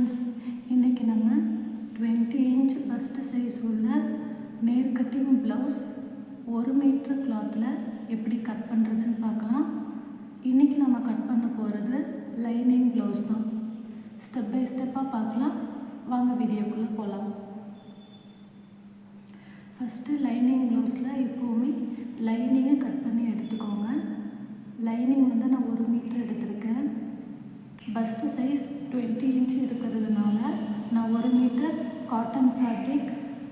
Friends இன்றைக்கி நம்ம twenty inch first size உள்ள நேர் கட்டிங் ப்ளவுஸ் ஒரு மீட்ரு கிளாத்தில் எப்படி கட் பண்ணுறதுன்னு பார்க்கலாம். இன்றைக்கி நம்ம கட் பண்ண போகிறது லைனிங் ப்ளவுஸ் தான். ஸ்டெப் பை ஸ்டெப்பாக பார்க்கலாம். வாங்க வீடியோக்குள்ளே போகலாம் ஃபஸ்ட்டு லைனிங் ப்ளவுஸில் எப்போவுமே லைனிங்கை கட் பண்ணி எடுத்துக்கோங்க. லைனிங் வந்து நான் ஒரு மீட்ரு எடுத்திருக்கேன். பஸ்ட்டு சைஸ் டுவெண்ட்டி இன்ச் இருக்கிறதுனால நான் ஒரு மீட்டர் காட்டன் ஃபேப்ரிக்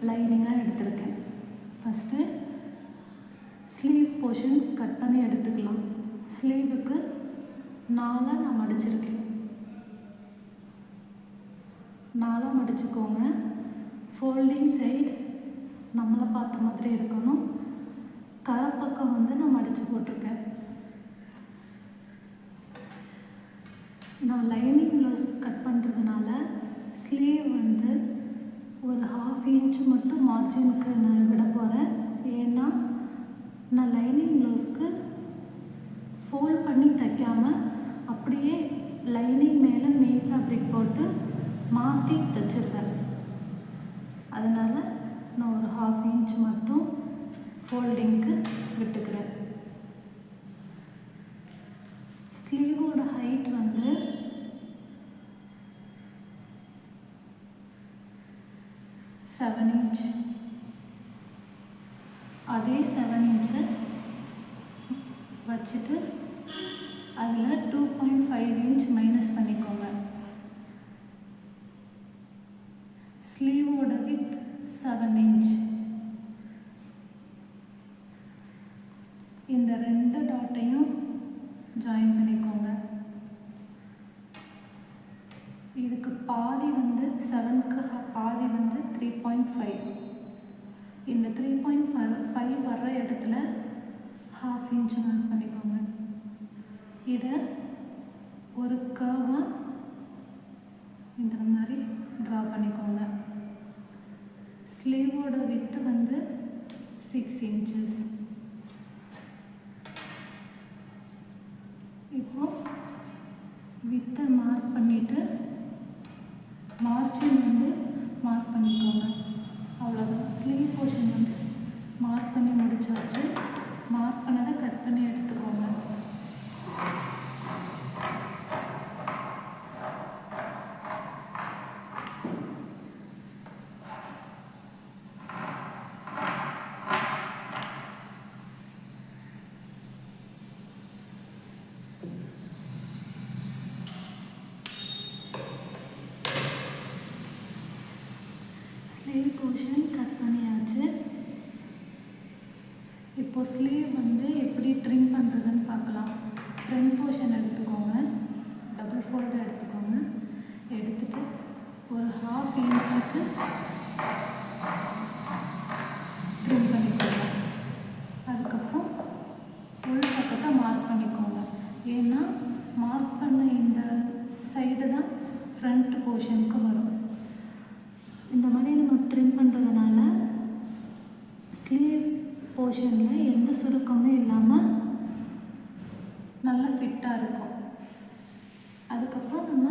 லைனிங்காக எடுத்திருக்கேன். ஃபஸ்ட்டு ஸ்லீவ் போர்ஷன் கட் பண்ணி எடுத்துக்கலாம். ஸ்லீவுக்கு நாலாக நான் மடிச்சிருக்கேன். நாலாக மடிச்சுக்கோங்க. ஃபோல்டிங் சைடு நம்மளை பார்த்த மாதிரி இருக்கணும். கரப்பக்கம் வந்து நான் மடித்து போட்டிருக்கேன். நான் லைனிங் ப்ளவுஸ் கட் பண்ணுறதுனால ஸ்லீவ் வந்து ஒரு ஹாஃப் இன்ச் மட்டும் மார்ஜினுக்கு நான் விட போகிறேன் ஏன்னா நான் லைனிங் ப்ளவுஸ்க்கு ஃபோல்ட் பண்ணி தைக்காமல் அப்படியே லைனிங் மேலே மெயின் ஃபேப்ரிக் போட்டு மாற்றி தைச்சிருக்கேன் அதனால் நான் ஒரு ஹாஃப் இன்ச் மட்டும் ஃபோல்டிங்க்கு விட்டுக்கிறேன். ஸ்லீவோட ஹைட் வந்து செவன் இன்ச் அதே செவன் இன்ச்சு வச்சுட்டு அதில் two point five inch minus பண்ணிக்கோங்க. ஸ்லீவோட வித் செவன் இன்ச் இந்த ரெண்டு டாட்டையும் ஜாயின் பண்ணிக்கோங்க. இதுக்கு பாதி வந்து செவனுக்கு பாதி வந்து த்ரீ பாயிண்ட் ஃபைவ் இந்த த்ரீ பாயிண்ட் ஃபைவ் ஃபைவ் வர்ற இடத்துல ஹாஃப் இன்ச் மார்க் பண்ணிக்கோங்க. இதை ஒரு கர்வாக இந்த மாதிரி ட்ரா பண்ணிக்கோங்க. ஸ்லீவோட வித்து வந்து சிக்ஸ் இன்ச்சஸ் இப்போது வித்தை மார்க் பண்ணிவிட்டு மார்ஜின் பண்ணிக்கோங்க. அவ்வளோதான் ஸ்லீவ் போர்ஷன் வந்து மார்க் பண்ணி முடிச்சாச்சு. மார்க் பண்ண பண்ணி எடுத்துக்கோங்க ஸ்லீவ் போர்ஷன் கட் பண்ணியாச்சு இப்போ ஸ்லீவ் வந்து எப்படி ட்ரிம் பண்ணுறது பார்க்கலாம் ஃப்ரண்ட் போர்ஷன் எடுத்துக்கோங்க டபுள் ஃபோல்டு எடுத்துக்கோங்க எடுத்துட்டு ஒரு ஹாஃப் இன்ச்சுக்கு ட்ரிம் பண்ணிக்கோங்க அதுக்கப்புறம் உள் பக்கத்தை மார்க் பண்ணிக்கோங்க ஏன்னா மார்க் பண்ண இந்த சைடு தான் ஃப்ரண்ட் போர்ஷனுக்கு வரும் இந்த மாதிரி நம்ம ட்ரிம் பண்ணுறதுனால ஸ்லீவ் போர்ஷனில் எந்த சுருக்கமும் இல்லாமல் நல்லா ஃபிட்டாக இருக்கும். அதுக்கப்புறம் நம்ம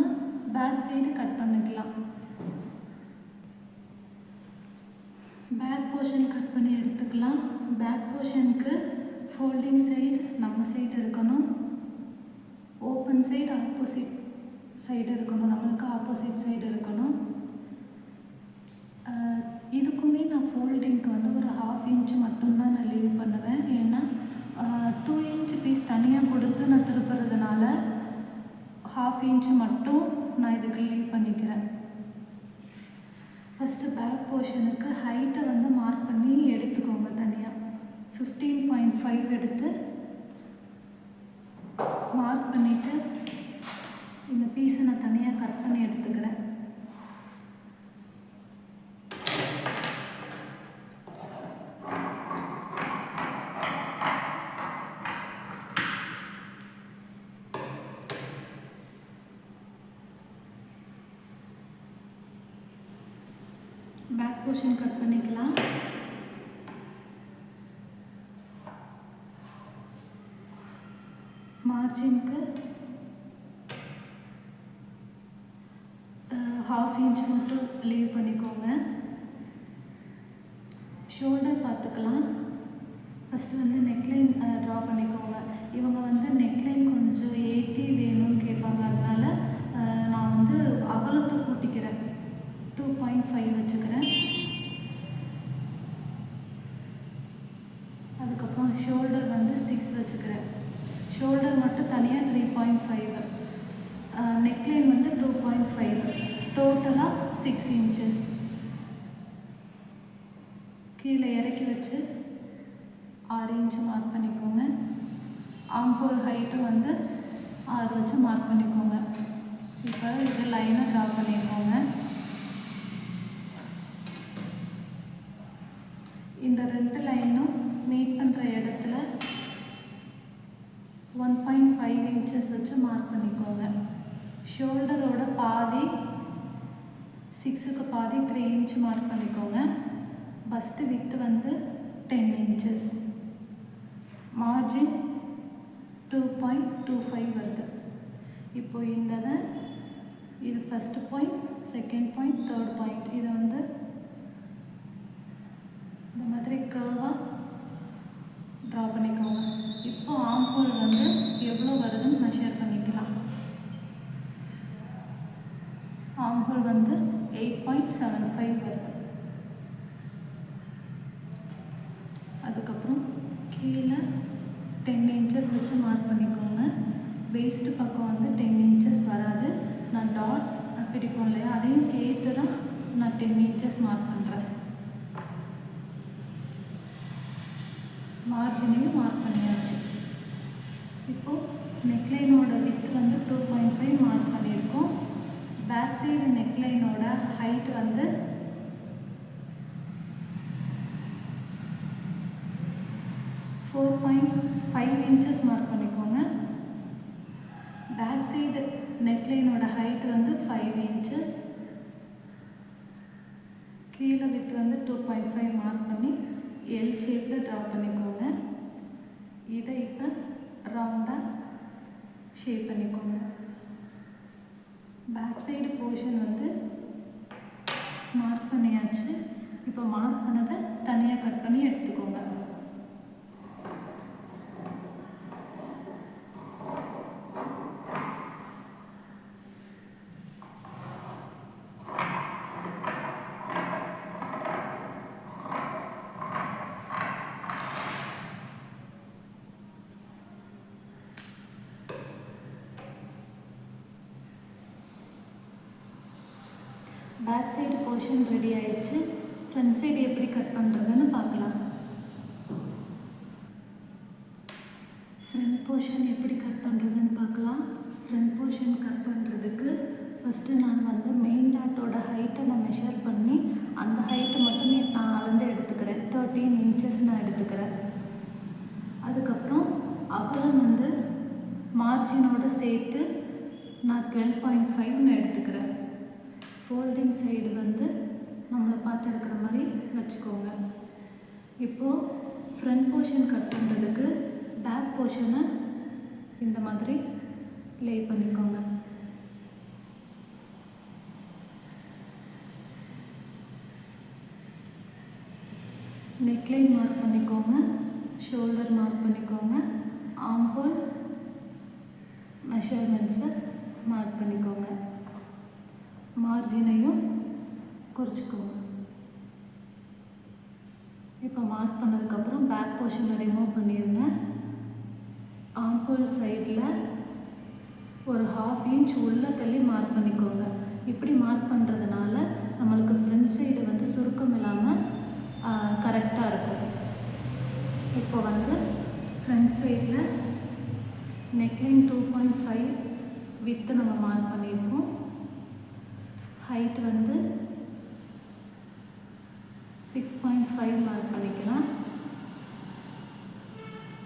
பேக் சைடு கட் பண்ணிக்கலாம். பேக் போர்ஷன் கட் பண்ணி எடுத்துக்கலாம். பேக் போர்ஷனுக்கு ஃபோல்டிங் சைடு நம்ம சைடு இருக்கணும். ஓப்பன் சைடு ஆப்போசிட் சைடு இருக்கணும். நம்மளுக்கு ஆப்போசிட் சைடு இருக்கணும். ஃபோல்டிங்க்கு வந்து ஒரு ஹாஃப் இன்ச் மட்டும்தான் நான் லீவ் பண்ணுவேன். ஏன்னா டூ இன்ச் பீஸ் தனியாக கொடுத்து நான் திருப்புறதுனால ஹாஃப் இன்ச் மட்டும் நான் இதுக்கு லீவ் பண்ணிக்கிறேன். ஃபஸ்ட்டு பேக் போர்ஷனுக்கு ஹைட்டை வந்து மார்க் பண்ணி எடுத்துக்கோங்க தனியாக ஃபிஃப்டீன் பாயிண்ட் ஃபைவ் எடுத்து மார்க் பண்ணிவிட்டு இந்த பீஸை நான் தனியாக கட் பண்ணி எடுத்துக்கிறேன் பேக் போர்ஷன் கட் பண்ணிக்கலாம். மார்ஜினுக்கு ஹாஃப் இன்ச் மட்டும் லீவ் பண்ணிக்கோங்க. ஷோல்டர் பார்த்துக்கலாம். ஃபஸ்ட்டு வந்து நெக்லைன் ட்ரா பண்ணிக்கோங்க. இவங்க வந்து நெக்லைன் கொஞ்சம் ஏற்றி வேணும்னு கேட்பாங்க. அதனால நான் வந்து அகலத்தை கூட்டிக்கிறேன். டூ பாயிண்ட் ஃபைவ் வச்சுக்கிறேன் அதுக்கப்புறம் ஷோல்டர் வந்து சிக்ஸ் வச்சுக்கிறேன். ஷோல்டர் மட்டும் தனியாக த்ரீ பாயிண்ட் ஃபைவ் நெக்லைன் வந்து டூ பாயிண்ட் ஃபைவ் டோட்டலாக சிக்ஸ் இன்ச்சஸ் கீழே இறக்கி வச்சு ஆறு இன்ச்சு மார்க் பண்ணிக்கோங்க. ஆம்போல் ஹைட்டு வந்து ஆறு வச்சு மார்க் பண்ணிக்கோங்க. இப்போ இது லைனை ட்ரா பண்ணிக்கோங்க. இந்த ரெண்டு லைனும் மீட் பண்ணுற இடத்துல ஒன் பாயிண்ட் ஃபைவ் இன்ச்சஸ் வச்சு மார்க் பண்ணிக்கோங்க. ஷோல்டரோட பாதி சிக்ஸுக்கு பாதி த்ரீ இன்ச் மார்க் பண்ணிக்கோங்க. பஸ்ட்டு வித்து வந்து ten inches margin two point two five வருது. இப்போ இந்த இது first point second point third point இதை வந்து இந்த மாதிரி கர்வாக ட்ரா பண்ணிக்கோங்க இப்போ ஆம்போல் வந்து எவ்வளோ வருதுன்னு மெஷர் பண்ணிக்கலாம். ஆம்போல் வந்து எயிட் பாயிண்ட் செவன் ஃபைவ் வருது. அதுக்கப்புறம் கீழே டென் இன்ச்சஸ் வச்சு மார்க் பண்ணிக்கோங்க. வேஸ்ட்டு பக்கம் வந்து டென் இன்ச்சஸ் வராது. நான் டாட் பிடிப்போம் இல்லையா? அதையும் சேர்த்து தான் நான் டென் இன்ச்சஸ் மார்க் பண்ணுறேன் மார்ஜினையும் மார்க் பண்ணியாச்சு. நெக்லைனோட வித் வந்து டூ பாயிண்ட் ஃபைவ் மார்க் பண்ணியிருக்கோம். பேக் சைடு நெக்லைனோட ஹைட் வந்து four point five inches mark பண்ணிக்கோங்க. பேக் சைடு நெக்லைனோட ஹைட் வந்து ஃபைவ் இன்ச்சஸ் கீழே வித் வந்து டூ பாயிண்ட் ஃபைவ் மார்க் பண்ணி எல் ஷேப்பில் ட்ரா பண்ணிக்கோங்க. இதை இப்போ ரவுண்டாக ஷேப் பண்ணிக்கோங்க. பேக் சைடு போர்ஷன் வந்து மார்க் பண்ணியாச்சு. இப்போ மார்க் பண்ணதை தனியாக கட் பண்ணி எடுத்துக்கோங்க. பேக் சைடு போர்ஷன் ரெடி ஆயிடுச்சு. ஃப்ரண்ட் சைடு எப்படி கட் பண்ணுறதுன்னு பார்க்கலாம். ஃப்ரண்ட் போர்ஷன் எப்படி கட் பண்ணுறதுன்னு பார்க்கலாம். ஃப்ரண்ட் போர்ஷன் கட் பண்ணுறதுக்கு ஃபஸ்ட்டு நான் வந்து மெயின் டாட்டோட ஹைட்டை நான் மெஷர் பண்ணி அந்த ஹைட்டை மட்டும் நான் அளந்து எடுத்துக்கிறேன். தேர்ட்டீன் இன்ச்சஸ் நான் எடுத்துக்கிறேன். அதுக்கப்புறம் அகலம் வந்து மார்ஜினோடு சேர்த்து நான் டுவெல் பாயிண்ட் ஃபைவ் நான் எடுத்துக்கிறேன். ஃபோல்டிங் சைடு வந்து நம்மளை பார்த்து இருக்கிற மாதிரி வச்சுக்கோங்க. இப்போது ஃப்ரண்ட் போர்ஷன் கட் பண்ணுறதுக்கு பேக் போர்ஷனை இந்த மாதிரி லே பண்ணிக்கோங்க. நெக்லைன் மார்க் பண்ணிக்கோங்க. ஷோல்டர் மார்க் பண்ணிக்கோங்க. ஆம்போல் மெஷர்மெண்ட்ஸை மார்க் பண்ணிக்கோங்க. மார்ஜினையும் குறிச்சிக்குவோம். இப்போ மார்க் பண்ணதுக்கப்புறம் பேக் போர்ஷனை ரிமூவ் பண்ணியிருந்தேன் ஆம்பிள் சைடில் ஒரு ஹாஃப் இன்ச் உள்ளே தள்ளி மார்க் பண்ணிக்கோங்க. இப்படி மார்க் பண்ணுறதுனால நம்மளுக்கு ஃப்ரண்ட் சைடு வந்து சுருக்கம் இல்லாமல் கரெக்டாக இருக்கும். இப்போ வந்து ஃப்ரண்ட் சைடில் neckline two point five width நம்ம மார்க் பண்ணியிருக்கோம் ஹைட் வந்து சிக்ஸ் பாயிண்ட் ஃபைவ் மார்க் பண்ணிக்கலாம்.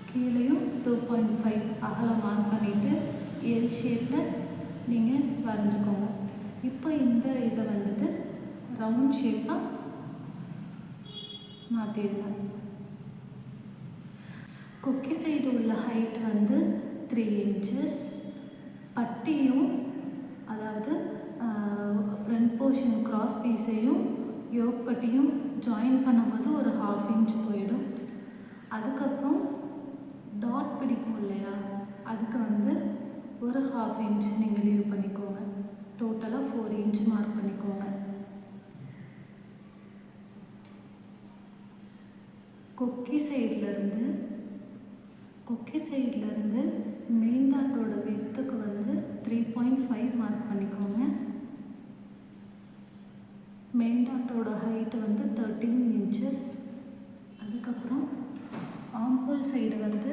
கீழேயும் டூ பாயிண்ட் ஃபைவ் அகலம் மார்க் பண்ணிவிட்டு எல் ஷேப்பில் நீங்கள் வரைஞ்சிக்கோங்க. இப்போ இந்த இதை வந்துட்டு ரவுண்ட் ஷேப்பாக மாற்றிடலாம் கொக்கி சைடு உள்ள ஹைட் வந்து த்ரீ இன்ச்சஸ் பட்டியும் போர்ஷன் கிராஸ் பீஸையும் யோக் பட்டியும் ஜாயின் பண்ணும்போது ஒரு ஹாஃப் இன்ச் போயிடும். அதுக்கப்புறம் டாட் பிடிப்போம் இல்லையா அதுக்கு வந்து ஒரு ஹாஃப் இன்ச் நீங்கள் லீவ் பண்ணிக்கோங்க. டோட்டலாக ஃபோர் இன்ச் மார்க் பண்ணிக்கோங்க. கொக்கி சைட்லேருந்து கொக்கி சைட்லேருந்து மெயின் டாட்டோட வித்துக்கு வந்து த்ரீ பாயிண்ட் ஃபைவ் மார்க் பண்ணிக்கோங்க. மெயின் டாட்டோட ஹைட்டு வந்து தேர்ட்டீன் இன்ச்சஸ் அதுக்கப்புறம் ஆம்போல் சைடு வந்து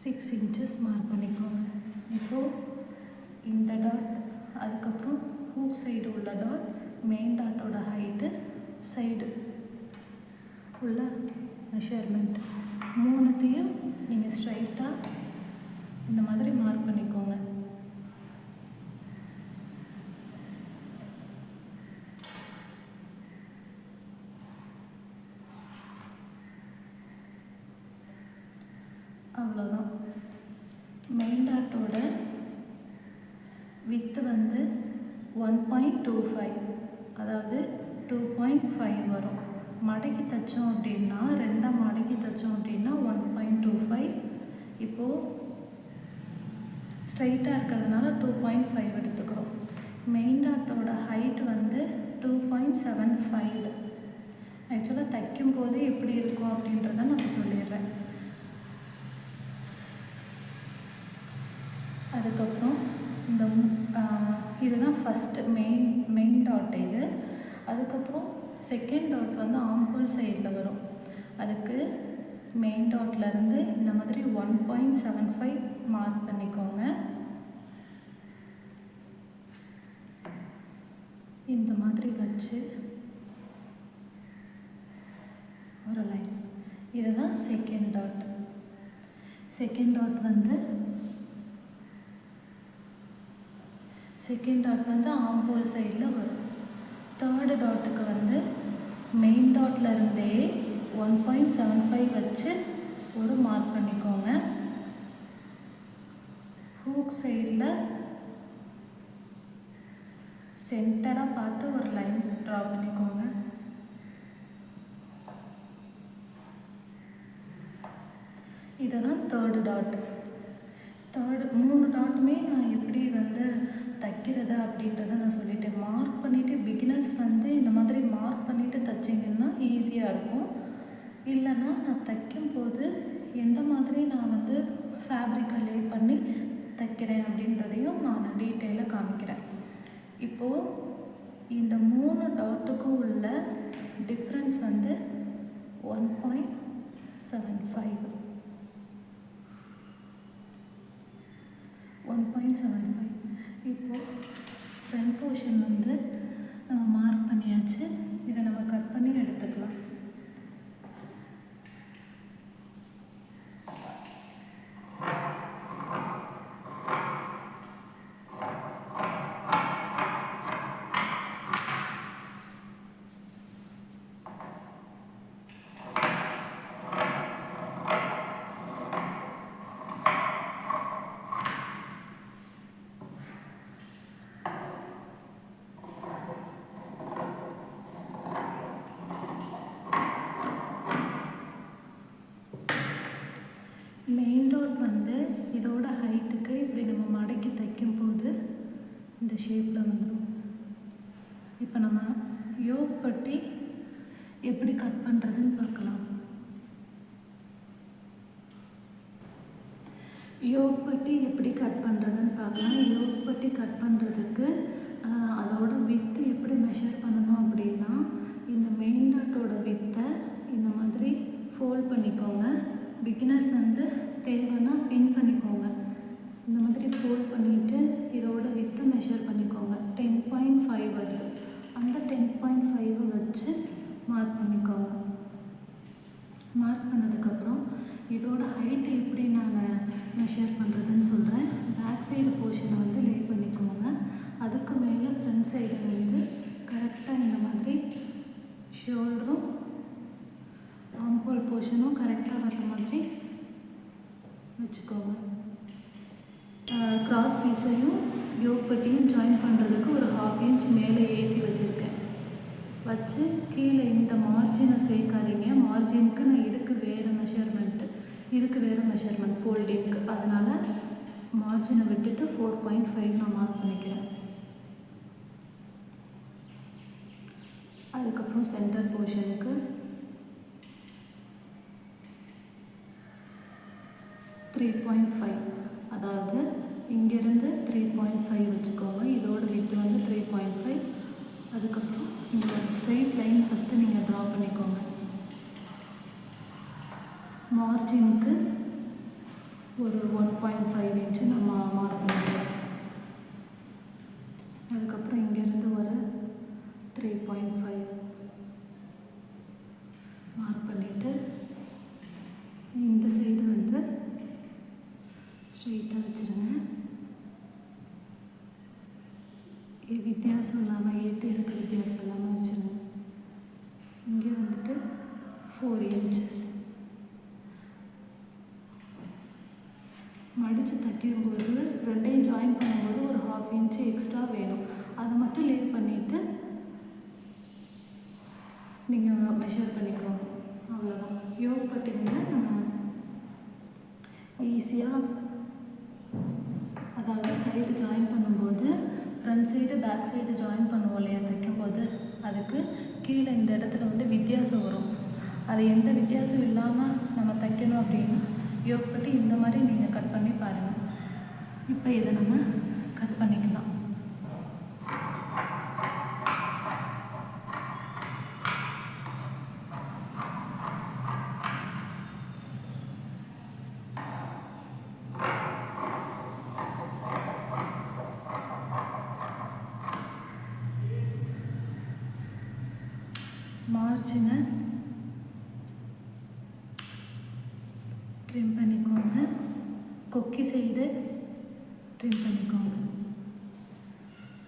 சிக்ஸ் இன்ச்சஸ் மார்க் பண்ணிக்கோங்க. இப்போது இந்த டாட் அதுக்கப்புறம் ஹூக் சைடு உள்ள டாட் மெயின் டாட்டோட ஹைட்டு சைடு உள்ள மெஷர்மெண்ட் மூணுத்தையும் நீங்கள் ஸ்ட்ரைட்டாக இந்த மாதிரி மார்க் பண்ணிக்கோங்க அவ்வளோதான் மெயின் டாட்டோட வித்து வந்து ஒன் பாயிண்ட் டூ ஃபைவ் அதாவது டூ பாயிண்ட் ஃபைவ் வரும். மடக்கி தைச்சோம் அப்படின்னா ரெண்டாக மடக்கி தைச்சோம் அப்படின்னா ஒன் பாயிண்ட் டூ ஃபைவ். இப்போது ஸ்ட்ரைட்டாக இருக்கிறதுனால டூ பாயிண்ட் ஃபைவ் எடுத்துக்கிறோம். மெயின் டாட்டோட ஹைட் வந்து டூ பாயிண்ட் செவன் ஃபைவ். ஆக்சுவலாக தைக்கும் போது எப்படி இருக்கும் அப்படின்றத நான் சொல்லிடுறேன். அதுக்கப்புறம் இந்த இதுதான் ஃபஸ்ட்டு மெயின் மெயின் டாட் இது. அதுக்கப்புறம் செகண்ட் டாட் வந்து ஆம்பூல் சைடில் வரும். அதுக்கு மெயின் டாட்லேருந்து இந்த மாதிரி one point seven five mark பண்ணிக்கோங்க. இந்த மாதிரி வச்சு ஒரு லைன் இதுதான் செகண்ட் டாட் செகண்ட் டாட் வந்து செகண்ட் டாட் வந்து ஆம்போல் சைடில் வரும். தேர்டு டாட்டுக்கு வந்து மெயின் டாட்டில் இருந்தே ஒன் பாயிண்ட் செவன் ஃபைவ் வச்சு ஒரு மார்க் பண்ணிக்கோங்க. ஹூக் சைடில் சென்டராக பார்த்து ஒரு லைன் ட்ரா பண்ணிக்கோங்க. இதுதான் தேர்டு டாட் தேர்டு மூணு டாட்டுமே நான் எப்படி வந்து தைக்கிறது அப்படின்றத நான் சொல்லிட்டேன். மார்க் பண்ணிவிட்டு பிகினர்ஸ் வந்து இந்த மாதிரி மார்க் பண்ணிவிட்டு தைச்சிங்கன்னா ஈஸியாக இருக்கும். இல்லைன்னா நான் தைக்கும்போது எந்த மாதிரி நான் வந்து ஃபேப்ரிக்கை லே பண்ணி தைக்கிறேன் அப்படின்றதையும் நான் டீட்டெயிலாக காமிக்கிறேன். இப்போது இந்த மூணு டாட்டுக்கும் உள்ள டிஃப்ரென்ஸ் வந்து one point seven five one point seven five இப்போது ஃப்ரண்ட் போர்ஷன் வந்து மார்க் பண்ணியாச்சு. இதை நம்ம கட் பண்ணி எடுத்துக்கலாம் மெயின் டாட் வந்து இதோட ஹைட்டுக்கு இப்படி நம்ம மடக்கி தைக்கும் போது இந்த ஷேப்பில் வந்துடும் இப்போ நம்ம யோக் பட்டி எப்படி கட் பண்ணுறதுன்னு பார்க்கலாம். யோக் பட்டி எப்படி கட் பண்ணுறதுன்னு பார்க்கலாம். யோக் பட்டி கட் பண்ணுறதுக்கு அதோட வித்து எப்படி மெஷர் பண்ணணும் அப்படின்னா இந்த மெயின் டாட்டோட வித்தை இந்த மாதிரி ஃபோல்ட் பண்ணிக்கோங்க. பிகினர்ஸ் வந்து தேவைன்னா பின் பண்ணிக்கோங்க. இந்த மாதிரி ஃபோல்ட் பண்ணிவிட்டு இதோட மெஷர் பண்ணிக்கோங்க. டென் பாயிண்ட் ஃபைவ் வருது. அந்த டென் பாயிண்ட் ஃபைவை வச்சு மார்க் பண்ணிக்கோங்க. மார்க் பண்ணதுக்கப்புறம் இதோட ஹைட்டு எப்படி நான் மெஷர் பண்ணுறதுன்னு சொல்கிறேன் பேக் சைடு போர்ஷனை வந்து லே பண்ணிக்கோங்க. அதுக்கு மேலே ஃப்ரண்ட் சைடு வந்து கரெக்டாக இந்த மாதிரி ஷோல்டரும் ஆம்போல் போர்ஷனும் கரெக்டாக வர்ற மாதிரி வச்சுக்கோங்க கிராஸ் பீஸையும் யோக் பட்டியும் ஜாயின் பண்ணுறதுக்கு ஒரு ஹாஃப் இன்ச் மேலே ஏற்றி வச்சுருக்கேன் வச்சு கீழே இந்த மார்ஜினை சேர்க்காதீங்க. மார்ஜினுக்கு நான் இதுக்கு வேறு மெஷர்மெண்ட்டு இதுக்கு வேறு மெஷர்மெண்ட் ஃபோல்டிங்க்கு அதனால் மார்ஜினை விட்டுட்டு ஃபோர் பாயிண்ட் ஃபைவ் நான் மார்க் பண்ணிக்கிறேன். அதுக்கப்புறம் சென்டர் போர்ஷனுக்கு த்ரீ பாயிண்ட் ஃபைவ் அதாவது இங்கேருந்து த்ரீ பாயிண்ட் ஃபைவ் வச்சுக்கோங்க இதோட வித்து வந்து த்ரீ பாயிண்ட் ஃபைவ் அதுக்கப்புறம் இந்த ஸ்ட்ரெயிட் லைன் ஃபஸ்ட்டு நீங்கள் ட்ரா பண்ணிக்கோங்க மார்ஜினுக்கு ஒரு ஒன் பாயிண்ட் ஃபைவ் இன்ச்சு நம்ம மார்க் பண்ணிக்கலாம் அதுக்கப்புறம் இங்கேருந்து ஒரு த்ரீ பாயிண்ட் ஃபைவ் மார்க் பண்ணிவிட்டு இந்த சைடு வந்து ஸ்ட்ரெயிட்டாக வச்சுருங்க ஏ- வித்தியாசம் இல்லாமல் ஏற்றி இருக்க வித்தியாசம் இல்லாமல் வச்சுருங்க இங்கே வந்துட்டு ஃபோர் இன்ச்சஸ் மடித்து தைக்கும்போது ரெண்டையும் ஜாயின் பண்ணும்போது ஒரு ஹாஃப் இன்ச்சு எக்ஸ்ட்ரா வேணும். அதை மட்டும் லீவ் பண்ணிவிட்டு நீங்கள் மெஷர் பண்ணிக்கோங்க. அவ்வளோதான் யோக் பட்டிங்கன்னா நம்ம ஈஸியாக அதாவது சைடு ஜாயின் பண்ணும்போது front side back side join பண்ணுவோம் இல்லையா தைக்கும்போது அதுக்கு கீழே இந்த இடத்துல வந்து வித்தியாசம் வரும். அது எந்த வித்தியாசம் இல்லாமல் நம்ம தைக்கணும் அப்படின்னா யோக் இந்த மாதிரி நீங்கள் கட் பண்ணி பாருங்கள் இப்போ இதை நம்ம கட் பண்ணிக்கலாம். மார்ஜினை ட்ரிம் பண்ணிக்கோங்க கொக்கி சைடு ட்ரிம் பண்ணிக்கோங்க.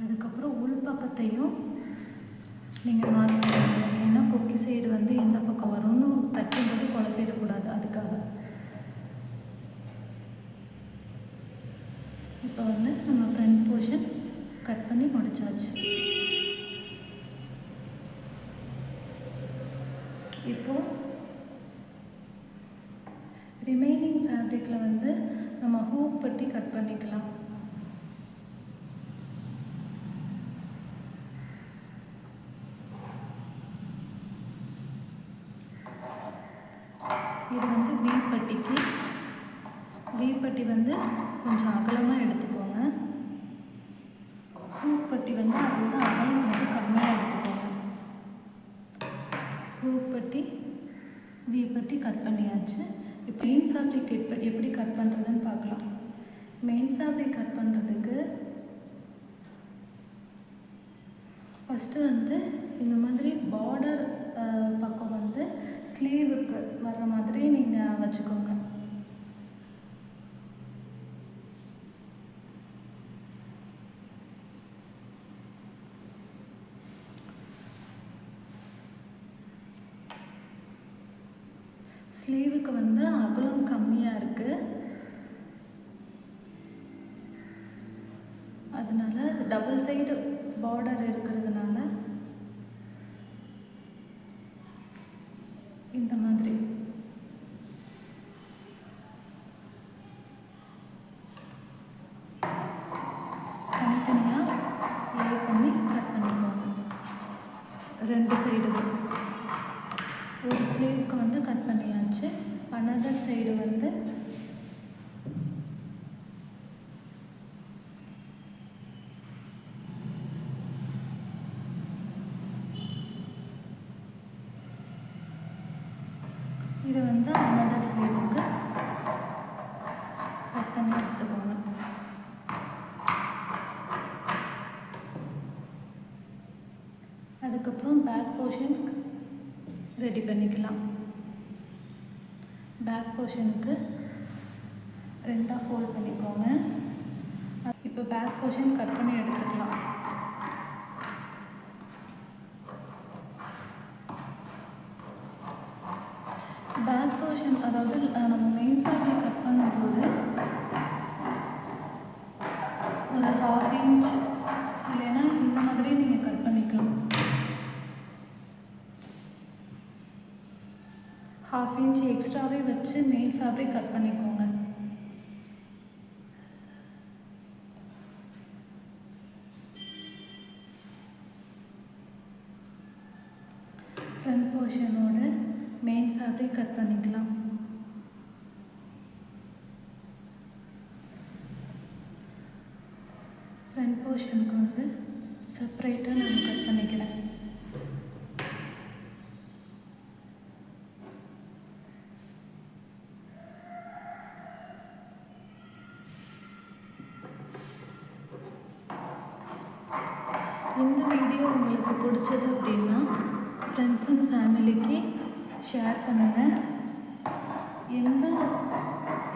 அதுக்கப்புறம் உள் பக்கத்தையும் நீங்கள் மார்க் ஏன்னா கொக்கி சைடு வந்து எந்த பக்கம் வரும்னு தட்டும்போது குழப்பிடக்கூடாது அதுக்காக. இப்போ வந்து நம்ம ஃப்ரண்ட் போர்ஷன் கட் பண்ணி முடிச்சாச்சு. இப்போது ரிமைனிங் ஃபேப்ரிக்கில் வந்து நம்ம ஹூக் பட்டி கட் பண்ணிக்கலாம். இது வந்து வி பட்டிக்கு. பட்டி வந்து கொஞ்சம் அகலமாக எடுத்து ஹூக் பட்டி வந்து அதோட அகலம் கொஞ்சம் கம்மியாக எடுத்துக்கோங்க ஹூக் பட்டி வி பட்டி கட் பண்ணியாச்சு இப்போ மெயின் ஃபேப்ரிக் எப்படி எப்படி கட் பண்ணுறதுன்னு பார்க்கலாம் மெயின் ஃபேப்ரிக் கட் பண்ணுறதுக்கு ஃபஸ்ட்டு வந்து இந்த மாதிரி பார்டர் பக்கம் வந்து ஸ்லீவுக்கு வர்ற மாதிரி நீங்கள் வச்சுக்கோங்க. ஸ்லீவுக்கு வந்து அகலம் கம்மியாக இருக்குது அதனால டபுள் சைடு பார்டர் இருக்கிறதுனால ஒரு ஸ்லீவுக்கு வந்து கட் பண்ணியாச்சு. அனதர் சைடு வந்து இது வந்து அனதர் ஸ்லீவுக்கு கட் பண்ணி எடுத்துக்கோங்க அதுக்கப்புறம் பேக் போர்ஷன் ரெடி பண்ணிக்கலாம் பேக் போர்ஷனுக்கு ரெண்டாக ஃபோல்ட் பண்ணிக்கோங்க இப்போ பேக் போர்ஷன் கட் பண்ணி எடுத்துக்கலாம். பேக் போர்ஷன் அதாவது நம்ம மெயின் ஃபேப்ரிக் கட் பண்ணும்போது ஒரு ஹாஃப் இன்ச் இல்லைன்னா இந்த மாதிரி நீங்கள் கட் பண்ணிக்கலாம். ஹாஃப் இன்ச் எக்ஸ்ட்ராவே வச்சு மெயின் ஃபேப்ரிக் கட் பண்ணிக்கோங்க ஃப்ரண்ட் போர்ஷனோட மெயின் கட் பண்ணிக்கலாம் ஃப்ரண்ட் போர்ஷனுக்கு வந்து செப்பரேட்டாக நான் கட் பண்ணிக்கிறேன். இந்த வீடியோ உங்களுக்கு பிடிச்சது அப்படின்னா ஃப்ரெண்ட்ஸ் அண்ட் ஃபேமிலிக்கு ஷேர் பண்ணுங்கள் எந்த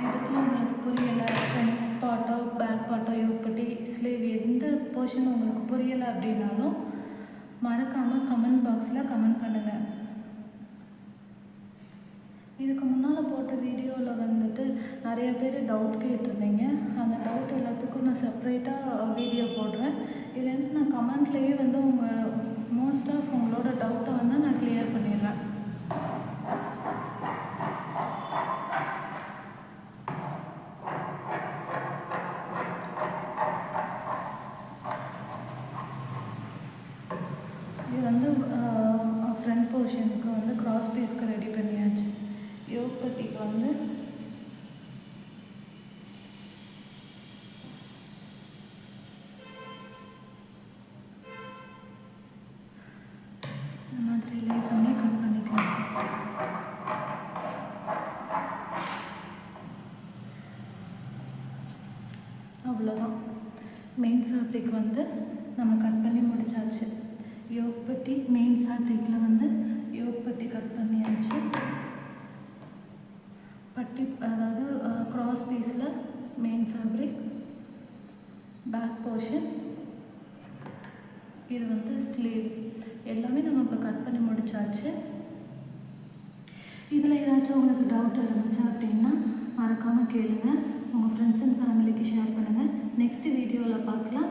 இடத்துல உங்களுக்கு புரியலை? ஃப்ரண்ட் பார்ட்டோ பேக் பார்ட்டோ யோப்பட்டி ஸ்லீவ் எந்த போர்ஷன் உங்களுக்கு புரியலை அப்படின்னாலும் மறக்காமல் கமெண்ட் பாக்ஸில் கமெண்ட் பண்ணுங்கள் இதுக்கு முன்னால் போட்ட வீடியோவில் வந்துட்டு நிறைய பேர் டவுட் கேட்டிருந்தீங்க. அந்த டவுட் எல்லாத்துக்கும் நான் செப்பரேட்டாக வீடியோ போடுறேன். இல்லைன்னா நான் கமெண்ட்லேயே வந்து உங்கள் மோஸ்ட் ஆஃப் உங்களோட டவுட்டை வந்து நான் கிளியர் பண்ணிடுறேன். ஃபேப்ரிக் வந்து நம்ம கட் பண்ணி முடிச்சாச்சு. யோக்பட்டி மெயின் ஃபேப்ரிக்கில் வந்து யோக்பட்டி கட் பண்ணியாச்சு. பட்டி அதாவது க்ராஸ் பீஸில் மெயின் ஃபேப்ரிக் பேக் போர்ஷன் இது வந்து ஸ்லீவ் எல்லாமே நம்ம இப்போ கட் பண்ணி முடிச்சாச்சு. இதில் ஏதாச்சும் உங்களுக்கு டவுட் இருந்துச்சு அப்படின்னா மறக்காமல் கேளுங்கள் உங்கள் ஃப்ரெண்ட்ஸ் அண்ட் ஃபேமிலிக்கு ஷேர் பண்ணுங்கள் நெக்ஸ்ட் வீடியோவில் பார்க்கலாம்.